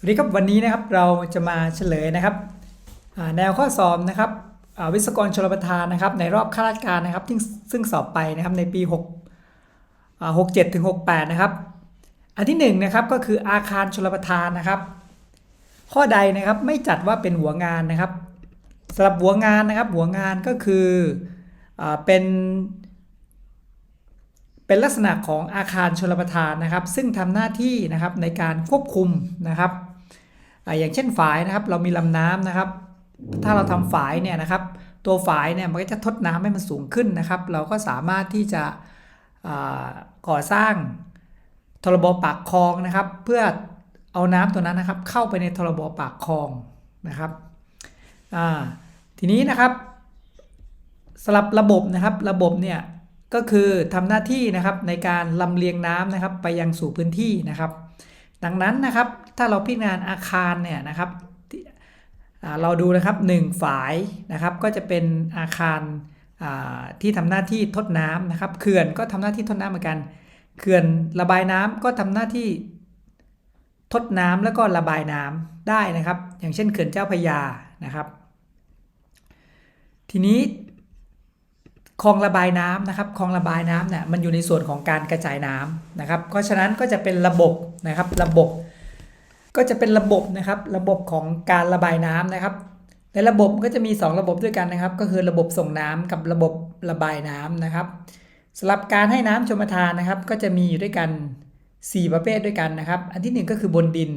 สวัสดีครับวันนี้นะครับเราจะมาเฉลยนะครับแนวข้อสอบนะครับวิศวกรชลประทานนะครับ ในรอบข้าราชการนะครับที่ซึ่งสอบไปนะครับในปี 6 67ถึง68 นะครับ อันที่หนึ่งนะครับก็คืออาคารชลประทานนะครับ ข้อใดนะครับไม่จัดว่าเป็นหัวงานนะครับสำหรับหัวงานนะครับหัวงานก็คืออเป็นเป็นลักษณะของอาคารชลประทานนะครับ ซึ่งทำหน้าที่นะครับในการควบคุมนะครับ อย่างเช่นฝายนะครับ เรามีลำน้ำนะครับ ถ้าเราทำฝายเนี่ยนะครับ ตัวฝายเนี่ยมันก็จะทดน้ำให้มันสูงขึ้นนะครับ เราก็สามารถที่จะก่อสร้างทรบปากคลองนะครับ เพื่อเอาน้ำตัวนั้นนะครับ เข้าไปในทรบปากคลองนะครับทีนี้นะครับสำหรับระบบนะครับ ระบบเนี่ยก็คือทำหน้าที่นะครับในการลำเลียงน้ำนะครับ ไปยังสู่พื้นที่นะครับ ดังนั้นนะครับ ถ้าเราพิจารณาอาคารเนี่ยนะครับที่เราดูนะครับ1ฝายนะครับก็จะเป็นอาคารที่ทำหน้าที่ทดน้ำนะครับเขื่อนก็ทำหน้าที่ทดน้ำเหมือนกันเขื่อนระบายน้ำก็ทำหน้าที่ทดน้ำแล้วก็ระบายน้ำได้นะครับ อย่างเช่นเขื่อนเจ้าพยานะครับ ทีนี้คลองระบายน้ำนะครับคลองระบายน้ำเนี่ยมันอยู่ในส่วนของการกระจายน้ำนะครับ เพราะฉะนั้นก็จะเป็นระบบนะครับระบบ ก็จะเป็นระบบนะครับ ระบบของการระบายน้ำนะครับ ในระบบก็จะมี 2 ระบบด้วยกันนะครับ ก็คือระบบส่งน้ำกับระบบระบายน้ำนะครับสำหรับการให้น้ำชมทานนะครับ ก็จะมีอยู่ด้วยกัน 4 ประเภทด้วยกันนะครับ อันที่ 1 ก็คือบนดิน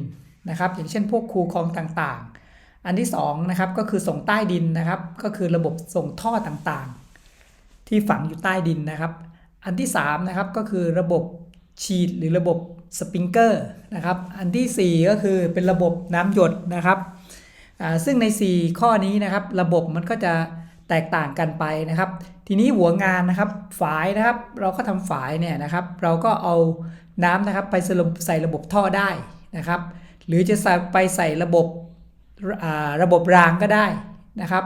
นะครับ อย่างเช่น พวกคูคลองต่างๆ อันที่2นะครับก็คือส่งใต้ดินนะครับ ก็คือระบบส่งท่อต่างๆ ที่ฝังอยู่ใต้ดินนะครับ อันที่3นะครับก็คือระบบฉีดหรือระบบ สปริงเกอร์นะครับ อันทีสี่ 4 ก็คือเป็นระบบน้ำหยดนะครับ ซึ่งใน 4 ข้อนี้นะครับ ระบบมันก็จะแตกต่างกันไปนะครับ ทีนี้หัวงานนะครับ ฝายนะครับ เราก็ทำฝายเนี่ยนะครับ เราก็เอาน้ำนะครับไปใส่ระบบใส่ระบบท่อได้นะครับ หรือจะไปใส่ระบบระบบรางก็ได้นะครับ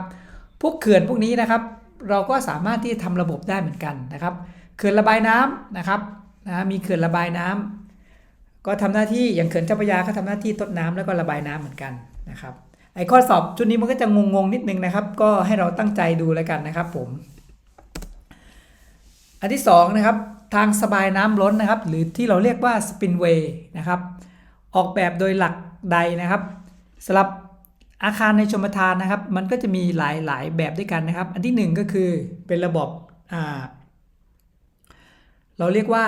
พวกเขื่อนพวกนี้นะครับ เราก็สามารถที่จะทำระบบได้เหมือนกันนะครับ เขื่อนระบายน้ำนะครับนะมีเขื่อนระบายน้ำ ก็ทำหน้าที่อย่างเขื่อนเจ้าพระยาก็ทำหน้าที่ทดน้ำแล้วก็ระบายน้ำเหมือนกันนะครับไอ้ข้อสอบชุดนี้มันก็จะงงๆนิดนึงนะครับ ก็ให้เราตั้งใจดูแล้วกันนะครับผม อันที่สองนะครับทางสบายน้ำล้นนะครับ หรือที่เราเรียกว่าสปินเวย์นะครับออกแบบโดยหลักใดนะครับสำหรับอาคารในชมทานนะครับ มันก็จะมีหลายๆแบบด้วยกันนะครับ อันที่หนึ่งก็คือเป็นระบบอ่าเราเรียกว่า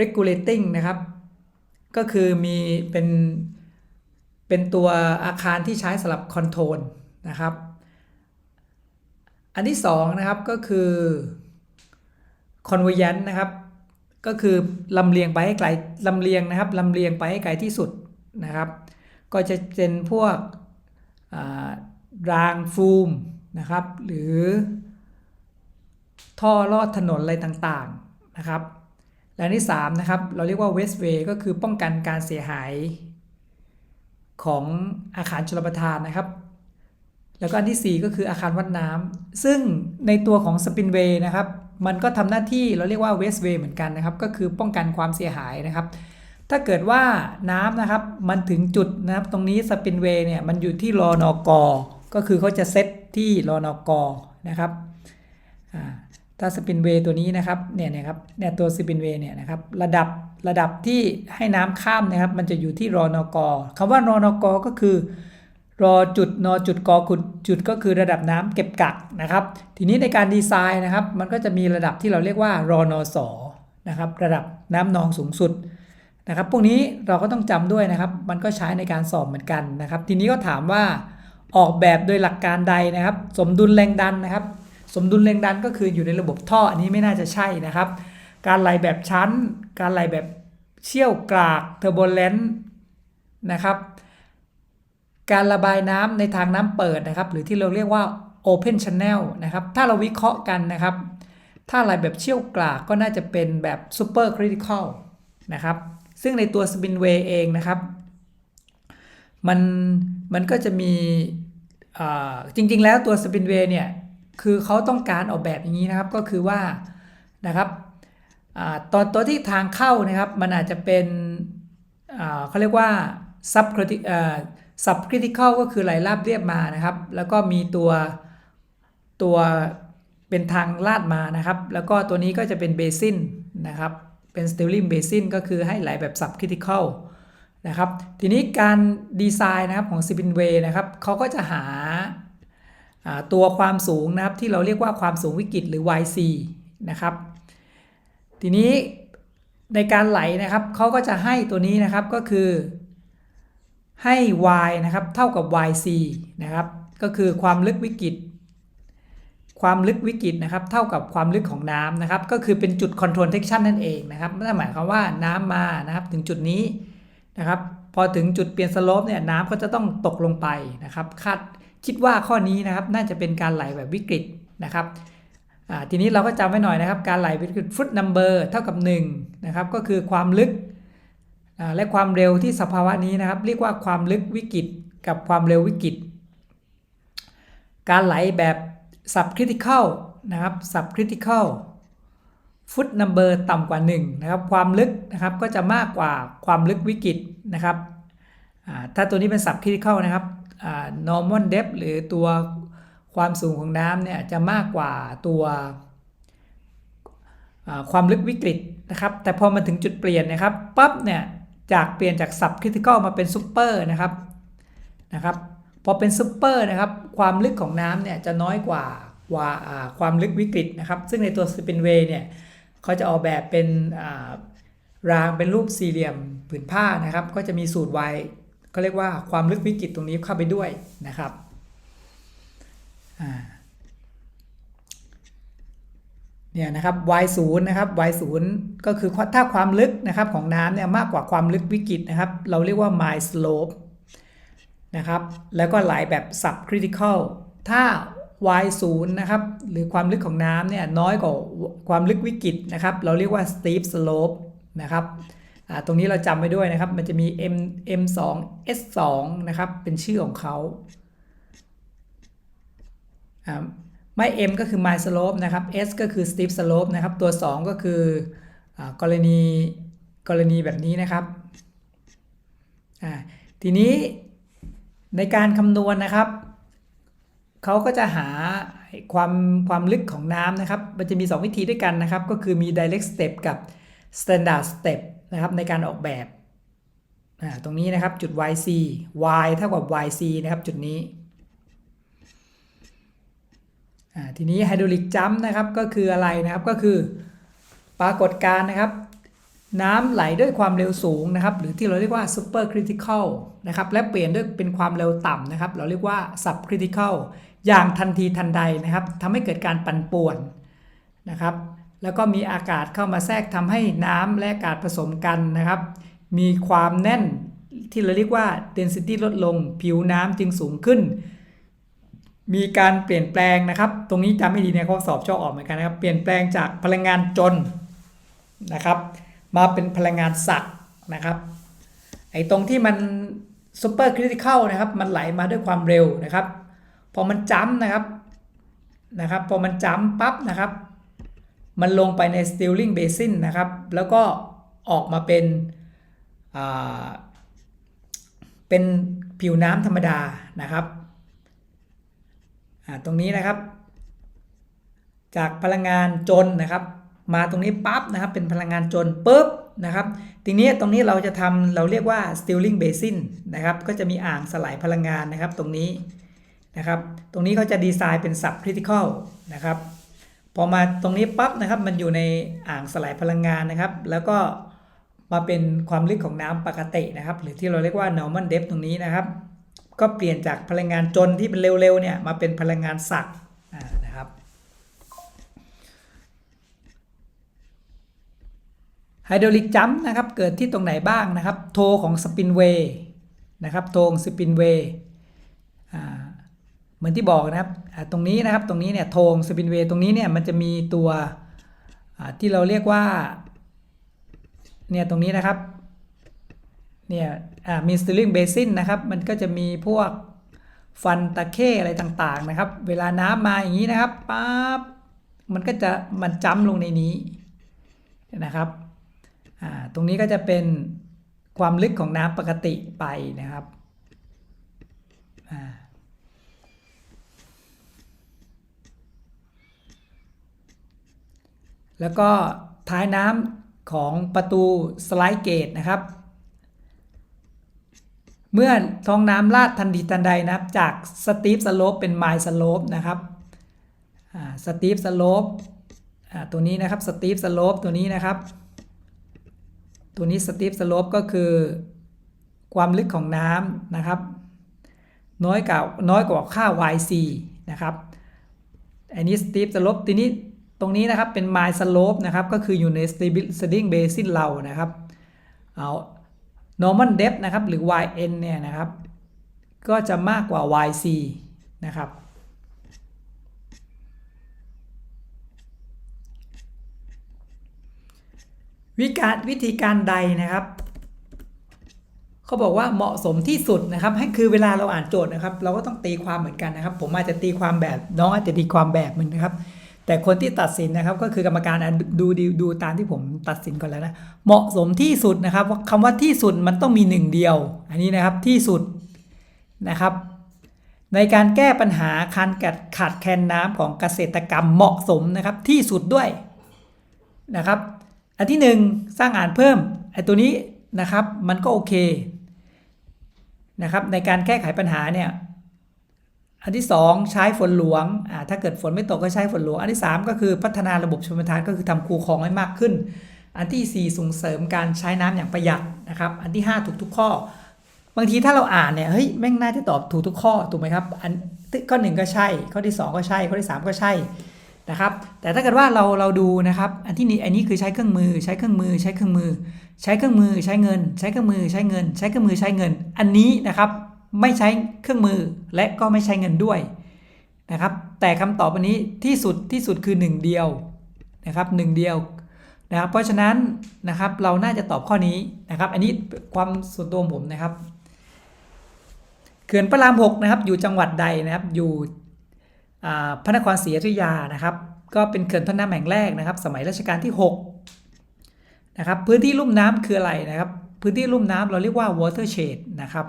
regulating นะครับ ก็คือมีเป็นเป็นตัวอาคารที่ใช้สำหรับคอนโทรลนะครับ อันที่สองนะครับก็คือ convergent นะครับ ก็คือลำเลียงไปให้ไกลลำเลียงนะครับลำเลียงไปให้ไกลที่สุดนะครับ ก็จะเป็นพวกรางฟูมนะครับ หรือท่อลอดถนนอะไรต่างๆนะครับ และอันที่3นะครับเราเรียกว่า west way ก็คือป้องกันการเสียหายของอาคารชลประทานนะครับ แล้วก็อันที่ 4 ก็คืออาคารวัดน้ำซึ่งในตัวของสปินเวย์นะครับ มันก็ทำหน้าที่เราเรียกว่าเวสเวย์เหมือนกันนะครับ ก็คือป้องกันความเสียหายนะครับ ถ้าเกิดว่าน้ำนะครับ มันถึงจุดนะครับ ตรงนี้สปินเวย์เนี่ยมันอยู่ที่รอนอกก็คือเขาจะเซตที่รอนอกนะครับอ่า ถ้าสปินเวย์ตัวนี้นะครับเนี่ยนี่ยครับเนี่ยตัวสปินเวย์เนี่ยนะครับระดับระดับที่ให้น้ำข้ามนะครับ มันจะอยู่ที่รอนอกคำว่ารอนอกก็คือรอจุดนอจุดกอขุดจุดก็คือระดับน้ำเก็บกักนะครับ ทีนี้ในการดีไซน์นะครับ มันก็จะมีระดับที่เราเรียกว่ารอนอสอนะครับ ระดับน้ำนองสูงสุดนะครับ พวกนี้เราก็ต้องจำด้วยนะครับ มันก็ใช้ในการสอบเหมือนกันนะครับ ทีนี้ก็ถามว่าออกแบบโดยหลักการใดนะครับ สมดุลแรงดันนะครับ สมดุลแรงดันก็คืออยู่ในระบบท่ออันนี้ไม่น่าจะใช่นะครับ การไหลแบบชั้น การไหลแบบเชี่ยวกรากเทอร์โบเลนต์นะครับการระบายน้ำในทางน้ำเปิดนะครับ หรือที่เราเรียกว่า Open Channel นะครับ ถ้าเราวิเคราะห์กันนะครับ ถ้าไหลแบบเชี่ยวกรากก็น่าจะเป็นแบบ Super Critical นะครับ ซึ่งในตัว Spinway เองนะครับ มันมันก็จะมีจริง ๆ แล้วตัว Spinway เนี่ย คือเขาต้องการออกแบบอย่างนี้นะครับก็คือว่านะครับอตอนตัวที่ทางเข้านะครับมันอาจจะเป็นเขาเรียกว่า sub sub critical ก็คือไหลราบเรียบมานะครับ แล้วก็มีตัวตัวเป็นทางลาดมานะครับ แล้วก็ตัวนี้ก็จะเป็นเบซินนะครับเป็น stirling basin ก็คือให้ไหลแบบ sub critical นะครับ ทีนี้การดีไซน์นะครับของ spillway นะครับเขาก็จะหา ตัวความสูงนะครับที่เราเรียกว่าความสูงวิกฤตหรือ YC นะครับ ทีนี้ในการไหลนะครับเขาก็จะให้ตัวนี้นะครับก็คือ ให้ y นะครับเท่ากับ yc นะครับก็คือความลึกวิกฤต ความลึกวิกฤตนะครับเท่ากับความลึกของน้ำนะครับก็คือเป็นจุด control section นั่นเองนะครับนั่นหมายความว่าน้ำมานะครับถึงจุดนี้นะครับพอถึงจุดเปลี่ยนสโลปเนี่ยน้ำก็จะต้องตกลงไปนะครับคาด คิดว่าข้อนี้นะครับน่าจะเป็นการไหลแบบวิกฤตนะครับทีนี้เราก็จำไว้หน่อยนะครับ การไหลวิกฤตฟุตนัมเบอร์เท่ากับ1นะครับก็คือความลึกและความเร็วที่สภาวะนี้นะครับ เรียกว่าความลึกวิกฤตกับความเร็ววิกฤต การไหลแบบ subcritical นะครับ subcritical ฟุตนัมเบอร์ต่ำกว่า1นะครับความลึกนะครับก็จะมากกว่าความลึกวิกฤตนะครับถ้าตัวนี้เป็น subcritical นะครับ normal depth หรือตัวความสูงของน้ำเนี่ยจะมากกว่าตัวความลึกวิกฤตนะครับ แต่พอมาถึงจุดเปลี่ยนนะครับปั๊บเนี่ยจากเปลี่ยนจาก sub critical มาเป็น super นะครับนะครับพอเป็น super นะครับความลึกของน้ำเนี่ยจะน้อยกว่าว่าความลึกวิกฤตนะครับ ซึ่งในตัว spinway เนี่ยเขาจะออกแบบเป็นรางเป็นรูปสี่เหลี่ยมผืนผ้านะครับ ก็จะมีสูตร y ก็เรียกว่าความลึกวิกฤตตรงนี้เข้าไปด้วยนะครับเนี่ยนะครับ y 0นะครับ y 0ก็คือถ้าความลึกนะครับของน้ำเนี่ยมากกว่าความลึกวิกฤตนะครับ เราเรียกว่า my slope นะครับ แล้วก็ไหลแบบ sub critical ถ้า y 0นะครับ หรือความลึกของน้ำเนี่ยน้อยกว่าความลึกวิกฤตนะครับ เราเรียกว่า steep slope นะครับ ตรงนี้เราจำไว้ด้วยนะครับ มันจะมี m m 2 s 2 นะครับ เป็นชื่อของเขาไม่ m ก็คือ my slope นะครับ s ก็คือ steep slope นะครับ ตัว 2 ก็คือกรณีกรณีแบบนี้นะครับ ทีนี้ในการคำนวณนะครับ เขาก็จะหาความความลึกของน้ำนะครับ มันจะมี 2 วิธีด้วยกันนะครับ ก็คือมี direct step กับ standard step นะครับในการออกแบบตรงนี้นะครับจุด yc y เท่ากับ yc นะครับจุดนี้ทีนี้ไฮดรอลิกจัมนะครับก็คืออะไรนะครับก็คือปรากฏการณ์นะครับ น้ำไหลด้วยความเร็วสูงนะครับ หรือที่เราเรียกว่าซูเปอร์คริติคอลนะครับและเปลี่ยนด้วยเป็นความเร็วต่ำนะครับ เราเรียกว่าซับคริติคอลอย่างทันทีทันใดนะครับทำให้เกิดการปั่นป่วนนะครับ แล้วก็มีอากาศเข้ามาแทรกทำให้น้ำและอากาศผสมกันนะครับ มีความแน่นที่เราเรียกว่า density ลดลง ผิวน้ำจึงสูงขึ้น มีการเปลี่ยนแปลงนะครับ ตรงนี้จำไม่ดีในข้อสอบชอบออกเหมือนกันนะครับ เปลี่ยนแปลงจากพลังงานจนนะครับ มาเป็นพลังงานสักนะครับไอ้ตรงที่มันซูเปอร์คริติคอลนะครับ มันไหลมาด้วยความเร็วนะครับ พอมันจ้ำนะครับนะครับ พอมันจ้ำปั๊บนะครับ มันลงไปใน Stirling Basin นะครับ แล้วก็ออกมาเป็นเป็นผิวน้ำธรรมดานะครับตรงนี้นะครับ จากพลังงานจนนะครับ มาตรงนี้ปั๊บนะครับ เป็นพลังงานจนปุ๊บนะครับทีนี้ตรงนี้เราจะทำเราเรียกว่า Stirling Basin นะครับ ก็จะมีอ่างสลายพลังงานนะครับ ตรงนี้นะครับ ตรงนี้เขาจะดีไซน์เป็น sub critical นะครับ พอมาตรงนี้ปั๊บนะครับมันอยู่ในอ่างสลายพลังงานนะครับ แล้วก็มาเป็นความลึกของน้ำปกตินะครับ หรือที่เราเรียกว่า normal depth ตรงนี้นะครับ ก็เปลี่ยนจากพลังงานจนที่เป็นเร็วๆเนี่ยมาเป็นพลังงานสักนะครับไฮดรอลิกจัมนะครับเกิดที่ตรงไหนบ้างนะครับ โทของสปินเวย์นะครับโทของสปินเวย์ มือนที่บอกนะครับตรงนี้นะครับตรงนี้เนี่ยโทงสปินเวย์ตรงนี้เนี่ยมันจะมีตัวที่เราเรียกว่าเนี่ยตรงนี้นะครับเนี่ยมีสติลลิงเบซินนะครับมันก็จะมีพวกฟันตะเข้อะไรต่างๆนะครับ เวลาน้ำมาอย่างนี้นะครับปั๊บมันก็จะมันจ้ำลงในนี้นะครับตรงนี้ก็จะเป็นความลึกของน้ำปกติไปนะครับอ่า แล้วก็ท้ายน้ำของประตูสไลด์เกตนะครับ เมื่อท้องน้ำลาดทันทีทันใดนะครับจากสตีฟสโลปเป็นไมล์สโลปนะครับสตีฟสโลปตัวนี้นะครับสตีฟสโลปตัวนี้นะครับ ตัวนี้สตีฟสโลปก็คือความลึกของน้ำนะครับ น้อยกว่าน้อยกว่าค่า yc นะครับอันนี้สตีฟสโลปทีนี้ ตรงนี้นะครับเป็นไมล์สโลปนะครับก็คืออยู่ใน steady basin เรานะครับเอา normal depth นะครับหรือ yn เนี่ยนะครับ ก็จะมากกว่า yc นะครับวิการวิธีการใดนะครับเขาบอกว่าเหมาะสมที่สุดนะครับ ให้คือเวลาเราอ่านโจทย์นะครับ เราก็ต้องตีความเหมือนกันนะครับ ผมอาจจะตีความแบบน้องอาจจะตีความแบบมึงนะครับ แต่คนที่ตัดสินนะครับก็คือกรรมการดูดูดูตามที่ผมตัดสินก่อนแล้วนะเหมาะสมที่สุดนะครับคำว่าที่สุดมันต้องมีหนึ่งเดียว อันนี้นะครับที่สุดนะครับ ในการแก้ปัญหาการขาดแคลนน้ำของเกษตรกรรมเหมาะสมนะครับที่สุดด้วยนะครับ อันที่หนึ่งสร้างอ่านเพิ่มไอ้ตัวนี้นะครับมันก็โอเคนะครับในการแก้ไขปัญหาเนี่ย อันที่ 2 ใช้ฝนหลวงอ่าถ้าเกิดฝนไม่ตกก็ใช้ฝนหลวง อันที่ 3 ก็คือพัฒนาระบบชลประทานก็คือทำคูคลองให้มากขึ้น อันที่ 4 ส่งเสริมการใช้น้ำอย่างประหยัดนะครับ อันที่ 5 ถูกทุกข้อ บางทีถ้าเราอ่านเนี่ยเฮ้ยแม่งน่าจะตอบถูกทุกข้อถูกไหมครับอันข้อหนึ่งก็ใช่ ข้อที่ 2 ก็ใช่ ข้อที่ 3 ก็ใช่นะครับ แต่ถ้าเกิดว่าเราเราดูนะครับ อันที่นี้อันนี้คือใช้เครื่องมือ ใช้เครื่องมือ ใช้เครื่องมือ ใช้เครื่องมือ ใช้เงิน ใช้เครื่องมือ ใช้เงิน ใช้เครื่องมือ ใช้เงิน อันนี้นะครับ ไม่ใช้เครื่องมือและก็ไม่ใช้เงินด้วยนะครับ แต่คำตอบอันนี้ที่สุดที่สุดคือ 1 เดียวนะครับหเดียวนะครับ เพราะฉะนั้นนะครับเราน่าจะตอบข้อนี้นะครับ อันนี้ความส่วนตัวผมนะครับเขื่อนพระราม6นะครับ อยู่จังหวัดใดนะครับ อยู่พระนครศรีอยุธยานะครับ ก็เป็นเขื่อนต้นน้ำแห่งแรกนะครับ สมัยรัชกาลที่6นะครับ พื้นที่ลุ่มน้ำคืออะไรนะครับ พื้นที่ลุ่มน้ำเราเรียกว่า watershed นะครับ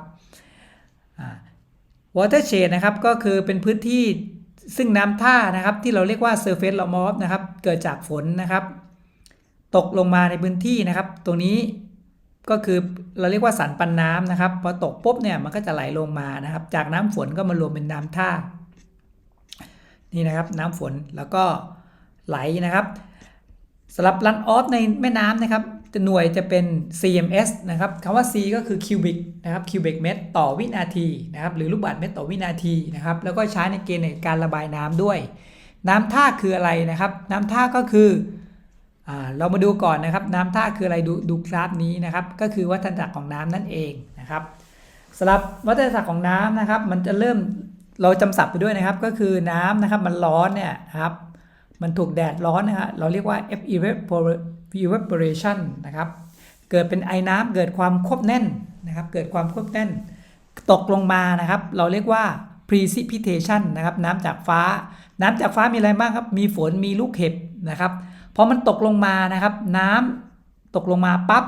watershed นะครับก็คือเป็นพื้นที่ซึ่งน้ำท่านะครับที่เราเรียกว่า surface runoff นะครับเกิดจากฝนนะครับ ตกลงมาในพื้นที่นะครับ ตรงนี้ก็คือเราเรียกว่าสันปันน้ำนะครับพอตกปุ๊บเนี่ยมันก็จะไหลลงมานะครับ จากน้ำฝนก็มารวมเป็นน้ำท่า นี่นะครับน้ำฝนแล้วก็ไหลนะครับสำหรับ run off ในแม่น้ำนะครับ หน่วยจะเป็น CMS นะครับคำว่า C ก็คือคิวบิกนะครับคิวบิกเมตรต่อวินาทีนะครับหรือลูกบาศก์เมตรต่อวินาทีนะครับแล้วก็ใช้ในเกณฑ์ในการระบายน้ำด้วย น้ำท่าคืออะไรนะครับ น้ำท่าก็คืออเรามาดูก่อนนะครับ น้ำท่าคืออะไรดูดูกราฟนี้นะครับ ก็คือวัฏจักรของน้ำนั่นเองนะครับสำหรับวัฏจักรของน้ำนะครับ มันจะเริ่มเราจำศัพท์ไปด้วยนะครับ ก็คือน้ำนะครับมันร้อนเนี่ยครับมันถูกแดดร้อนนะฮะเราเรียกว่า evaporation นะครับ เกิดเป็นไอ้น้ำเกิดความควบแน่นนะครับ เกิดความควบแน่น ตกลงมานะครับ เราเรียกว่า precipitation นะครับน้ำจากฟ้า น้ำจากฟ้ามีอะไรบ้างครับ มีฝนมีลูกเห็บนะครับพอมันตกลงมานะครับ น้ำตกลงมาปั๊บ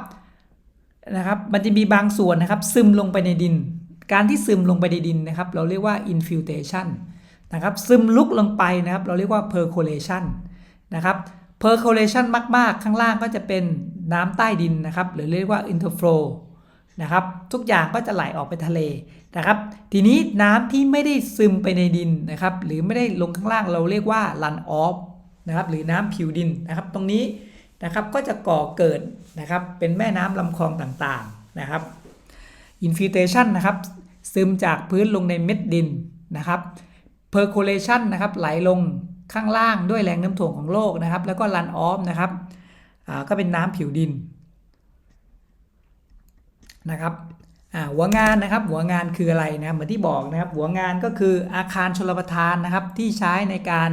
นะครับมันจะมีบางส่วนนะครับ ซึมลงไปในดิน การที่ซึมลงไปในดินนะครับ เราเรียกว่า infiltration นะครับซึมลุกลงไปนะครับ เราเรียกว่า percolation นะครับ percolation มาก ๆ ข้างล่างก็จะเป็นน้ำใต้ดินนะครับ หรือเรียกว่า interflow นะครับ ทุกอย่างก็จะไหลออกไปทะเลนะครับ ทีนี้น้ำที่ไม่ได้ซึมไปในดินนะครับ หรือไม่ได้ลงข้างล่างเราเรียกว่า run off นะครับ หรือน้ำผิวดินนะครับ ตรงนี้นะครับก็จะก่อเกิดนะครับ เป็นแม่น้ำลำคลองต่าง ๆ นะครับ infiltration นะครับ ซึมจากพื้นลงในเม็ดดินนะครับ percolation นะครับ ไหลลง ข้างล่างด้วยแรงน้ำถ่วงของโลกนะครับ แล้วก็ run off นะครับก็เป็นน้ำผิวดินนะครับหัวงานนะครับหัวงานคืออะไรนะเหมือนที่บอกนะครับ หัวงานก็คืออาคารชลประทานนะครับที่ใช้ในการ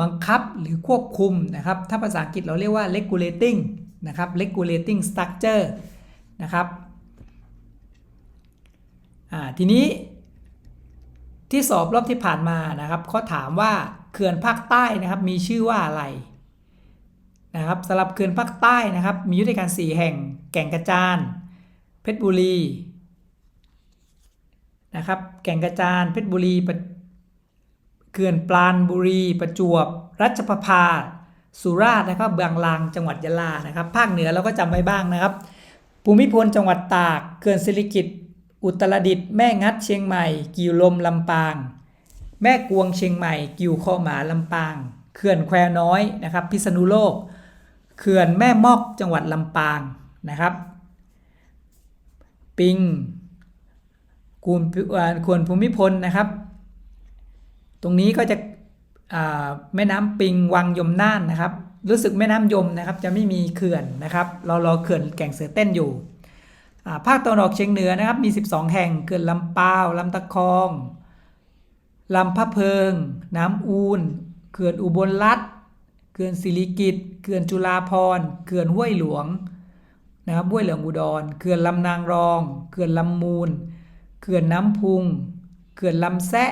บังคับหรือควบคุมนะครับ ถ้าภาษาอังกฤษเราเรียกว่า regulating นะครับ regulating structure นะครับทีนี้ที่สอบรอบที่ผ่านมานะครับเขาถามว่า เขื่อนภาคใต้นะครับมีชื่อว่าอะไรนะครับสำหรับเขื่อนภาคใต้นะครับ มีอยู่ด้วยกัน4แห่งแก่งกระจาน เพชรบุรีนะครับแก่งกระจานเพชรบุรีปะเขื่อนปราณบุรี ประจวบ รัชประภา สุราษฎร์นะครับบางลางจังหวัดยะลานะครับ ภาคเหนือเราก็จำไว้บ้างนะครับ ภูมิพลจังหวัดตากเขื่อนสิริกิติ์อุตรดิตถ์แม่งัดเชียงใหม่ กิวลมลำปาง แม่กวงเชียงใหม่ กิวข้อหมาลำปาง เขื่อนแควน้อยนะครับ พิษณุโลก เขื่อนแม่มอกจังหวัดลำปางนะครับ ปิงกูนควรภูมิพลนะครับ ตรงนี้ก็จะแม่น้ำปิงวังยมน่านนะครับ รู้สึกแม่น้ำยมนะครับ จะไม่มีเขื่อนนะครับ เรารอเขื่อนแก่งเสือเต้นอยู่ภาคตะวันออกเฉียงเหนือนะครับมี 12 แห่งเขื่อนลำปาวลำตะคอง ลำพะเพิง น้ำอูนเขื่อนอุบลรัฐเขื่อนสิริกิตเขื่อนจุฬาภรเขื่อนห้วยหลวงนะครับห้วยเหลืองอุดรเขื่อนลำนางรองเขื่อนลำมูลเขื่อนน้ำพุงเขื่อนลำแซะ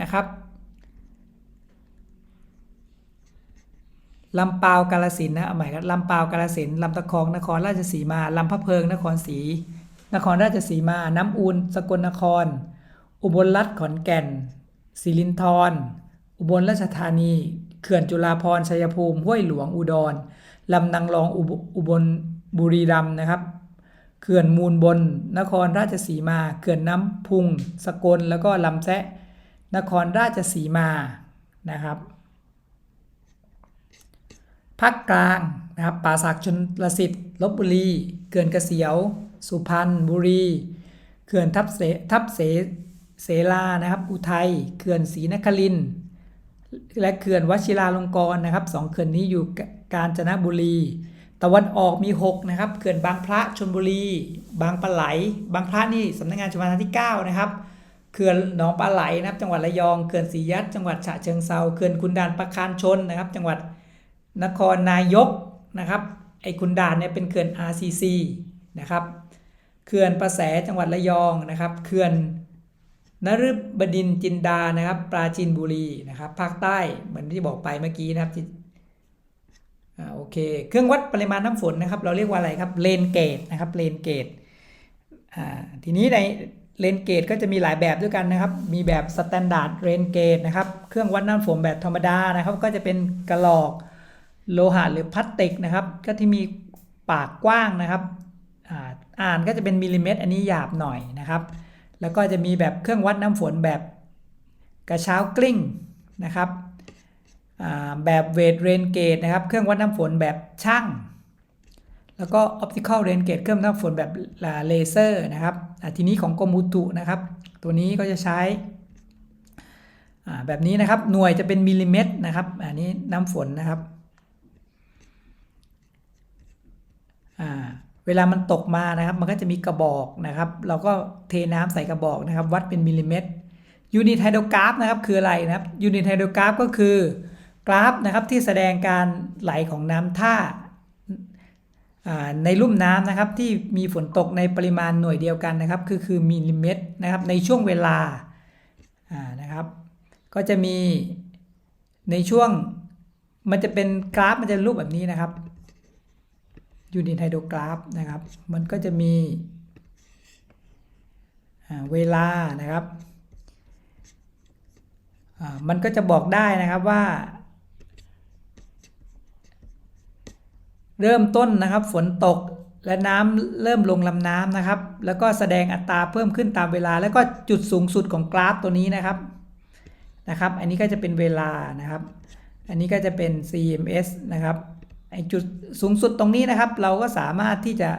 นะครับลำปาวกาลสินนะเอาใหม่ครับลำปาวกาลสินลำตะคองนครราชสีมาลำพะเพิงนครศรีนครราชสีมา น้ำอูนสกลนคร อุบลรัฐขอนแก่นศิรินธรอุบลราชธานี เขื่อนจุฬาภรชัยภูมิ ห้วยหลวงอุดรลำนางรองอุบอุบลบุรีรัมย์นะครับ เขื่อนมูลบน นครราชสีมา เขื่อนน้ำพุง สกล แล้วก็ลำแซะ นครราชสีมา นะครับภาคกลางนะครับป่าสักชนลสิทธิ์ลบบุรี เขื่อนกระเกษียว สุพรรณบุรี เขื่อนทับเสทับเส เสลานะครับ อุทัยเขื่อนศรีนครินและเขื่อนวชิราลงกรณ์นะครับสองเขื่อนนี้อยู่กาญจนบุรี ตะวันออกมี 6 นะครับ เขื่อนบางพระชนบุรี บางปะไหล บางพระนี่สำนักงานชลประทานที่ 9 นะครับ เขื่อนหนองปลาไหลนะครับ จังหวัดระยอง เขื่อนศรียัดจังหวัดฉะเชิงเซาเขื่อนคุนดานประคารชนนะครับ จังหวัดนครนายกนะครับ ไอ้คุนดานเนี่ยเป็นเขื่อน RCC นะครับ เขื่อนประแสจังหวัดระยองนะครับ เขื่อน นฤบดินจินดานะครับ ปราจีนบุรีนะครับ ภาคใต้เหมือนที่บอกไปเมื่อกี้นะครับที่อ่าโอเค เครื่องวัดปริมาณน้ำฝนนะครับ เราเรียกว่าอะไรครับเลนเกตนะครับเลนเกตอ่าทีนี้ในเลนเกตก็จะมีหลายแบบด้วยกันนะครับ มีแบบสแตนดาร์ดเรนเกตนะครับ เครื่องวัดน้ำฝนแบบธรรมดานะครับ ก็จะเป็นกระหลอกโลหะหรือพลาสติกนะครับ ก็ที่มีปากกว้างนะครับ อ่านก็จะเป็นมิลลิเมตร อันนี้หยาบหน่อยนะครับ แล้วก็จะมีแบบเครื่องวัดน้ำฝนแบบกระเช้ากลิ้งนะครับแบบเวทเรนเกตนะครับ เครื่องวัดน้ำฝนแบบช่าง แล้วก็ออปติคอลเรนเกตเครื่องวัดน้ำฝนแบบเลเซอร์นะครับทีนี้ของกรมอุตุนะครับ ตัวนี้ก็จะใช้แบบนี้นะครับหน่วยจะเป็นมิลลิเมตรนะครับอันนี้น้ำฝนนะครับ เวลามันตกมานะครับ มันก็จะมีกระบอกนะครับ เราก็เทน้ำใส่กระบอกนะครับ วัดเป็นมิลลิเมตรยูนิตไฮโดรกราฟนะครับคืออะไรนะครับยูนิตไฮโดรกราฟก็คือกราฟนะครับที่แสดงการไหลของน้ำท่าในลุ่มน้ำนะครับที่มีฝนตกในปริมาณหน่วยเดียวกันนะครับ คือคือมิลลิเมตรนะครับในช่วงเวลานะครับ ก็จะมีในช่วงมันจะเป็นกราฟมันจะรูปแบบนี้นะครับ ยูนิตไฮโดรกราฟนะครับ มันก็จะมีเวลานะครับ มันก็จะบอกได้นะครับว่า เริ่มต้นนะครับฝนตกและน้ำเริ่มลงลำน้ำนะครับ แล้วก็แสดงอัตราเพิ่มขึ้นตามเวลา แล้วก็จุดสูงสุดของกราฟตัวนี้นะครับนะครับ อันนี้ก็จะเป็นเวลานะครับ อันนี้ก็จะเป็น CMS นะครับ จุดสูงสุดตรงนี้นะครับ เราก็สามารถที่จะ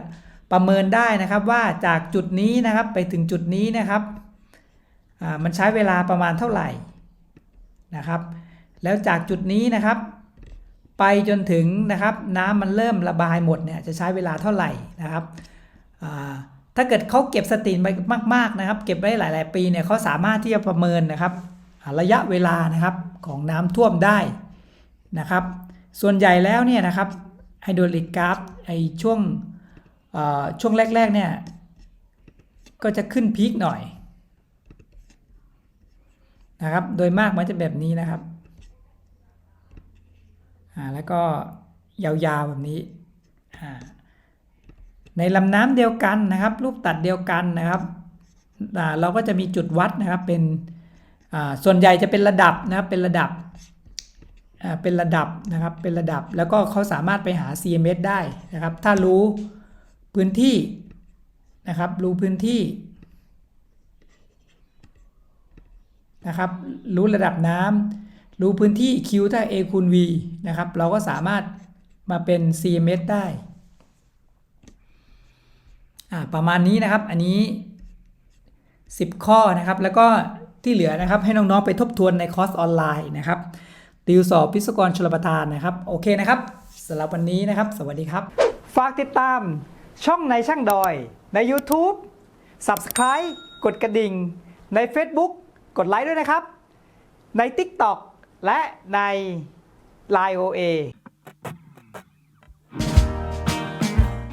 ประเมินได้นะครับว่าจากจุดนี้นะครับไปถึงจุดนี้นะครับมันใช้เวลาประมาณเท่าไหร่นะครับ แล้วจากจุดนี้นะครับ ไปจนถึงนะครับน้ำมันเริ่มระบายหมดเนี่ยจะใช้เวลาเท่าไหร่นะครับถ้าเกิดเขาเก็บสติไปมากๆนะครับ เก็บไว้หลาย ๆ ปีเนี่ยเขาสามารถที่จะประเมินนะครับระยะเวลานะครับของน้ำท่วมได้นะครับ ส่วนใหญ่แล้วเนี่ยนะครับไฮโดรลิกกราฟไอช่วงช่วงแรก ๆ เนี่ยก็จะขึ้นพีคหน่อยนะครับ โดยมากมันจะแบบนี้นะครับอ่าแล้วก็ยาวๆแบบนี้อ่าในลำน้ำเดียวกันนะครับ รูปตัดเดียวกันนะครับอ่าเราก็จะมีจุดวัดนะครับเป็นอ่าส่วนใหญ่จะเป็นระดับนะครับเป็นระดับ เป็นระดับนะครับ เป็นระดับ แล้วก็เขาสามารถไปหา CMS ได้นะครับ ถ้ารู้พื้นที่นะครับ รู้พื้นที่นะครับ รู้ระดับน้ำ รู้พื้นที่ Q ถ้า A คูณ V นะครับ เราก็สามารถมาเป็น CMS ได้ ประมาณนี้นะครับ อันนี้ 10 ข้อนะครับ แล้วก็ที่เหลือนะครับให้น้องๆไปทบทวนในคอร์สออนไลน์นะครับ ติวสอบพิศกรชลประทานนะครับ โอเคนะครับสำหรับวันนี้นะครับ สวัสดีครับ ฝากติดตามช่องในช่างดอย ใน YouTube Subscribe กดกระดิ่ง ใน Facebook กดไลค์ด้วยนะครับ ใน TikTok และใน Line OA